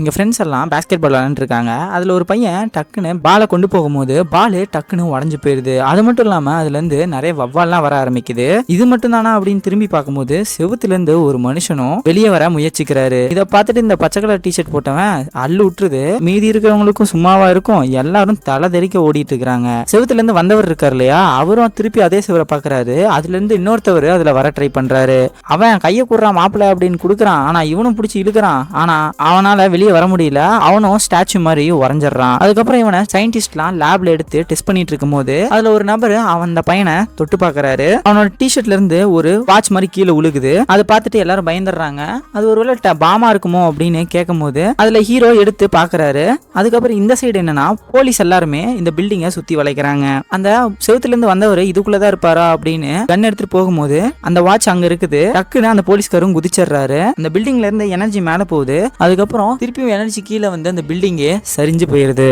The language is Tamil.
எங்கள் ஃப்ரெண்ட்ஸ் எல்லாம் பேஸ்கெட் பால் விளாண்டுருக்காங்க அதில் ஒரு பையன் டக்குன்னு பாலை கொண்டு போகும்போது பால் டக்குன்னு உடஞ்சு போயிடுது அது மட்டும் இல்லாமல் அதுலேருந்து நிறைய வவ்வால்லாம் வர ஆரம்பிக்குது. இது மட்டும் தானா அப்படின்னு திரும்பி பார்க்கும்போது செவுத்துலருந்து ஒரு மனுஷனும் வெளியே வர முயற்சிக்கிறாரு. இதை பார்த்துட்டு இந்த பச்சை கலர் டிஷர்ட் போட்டவன் அள்ளு விட்டுருது மீதி இருக்கிறவங்களுக்கும் சும்மாவா இருக்கும். எல்லாரும் தலை தெறிக்க ஓடிட்டு இருக்கிறாங்க. செவுத்துலேருந்து வந்தவர் இருக்கார் இல்லையா? அவரும் திருப்பி அதே செவரை பார்க்குறாரு. அதுலேருந்து இன்னொருத்தவர் அதில் வர ட்ரை பண்ணுறாரு அவன் கையை கூடுறான் மாப்பிள்ள அப்படின்னு கொடுக்குறான். ஆனால் இவனும் பிடிச்சி இழுக்கிறான். ஆனால் அவனால் வெளியே வர முடியல. அவனும் ஸ்டாச்சு மாதிரி உறைஞ்சிடறான். அதுக்கப்புறம் இவனை சயின்டிஸ்ட்லாம் லேப்ல எடுத்து டெஸ்ட் பண்ணிட்டு இருக்கும்போது அதுல ஒரு நபர் அவன் அந்த பையனை தொட்டு பாக்குறாரு அவனோட டிஷர்ட்ல இருந்து ஒரு வாட்ச் மாதிரி கீழே உழுகுது. அதை பார்த்துட்டு எல்லாரும் பயந்துடுறாங்க. அது ஒருவேளை பாமா இருக்குமோ அப்படின்னு கேட்கும் போது அதுல ஹீரோ எடுத்து பாக்குறாரு அதுக்கப்புறம் இந்த சைடு என்னன்னா போலீஸ் எல்லாருமே இந்த பில்டிங்கை சுத்தி வளைக்கிறாங்க. அந்த செவுத்துல இருந்து வந்தவர் இதுக்குள்ளதான் இருப்பாரா? அப்படின்னு கன் எடுத்துட்டு போகும்போது அந்த வாட்ச் அங்க இருக்குது. டக்குன்னு அந்த போலீஸ்காரும் குதிச்சிடுறாரு. அந்த பில்டிங்ல இருந்து எனர்ஜி மேல போகுது. அதுக்கப்புறம் திருப்பி திருப்பியும் எனர்ஜி கீழே வந்து அந்த பில்டிங்கே சரிஞ்சு போயிருது.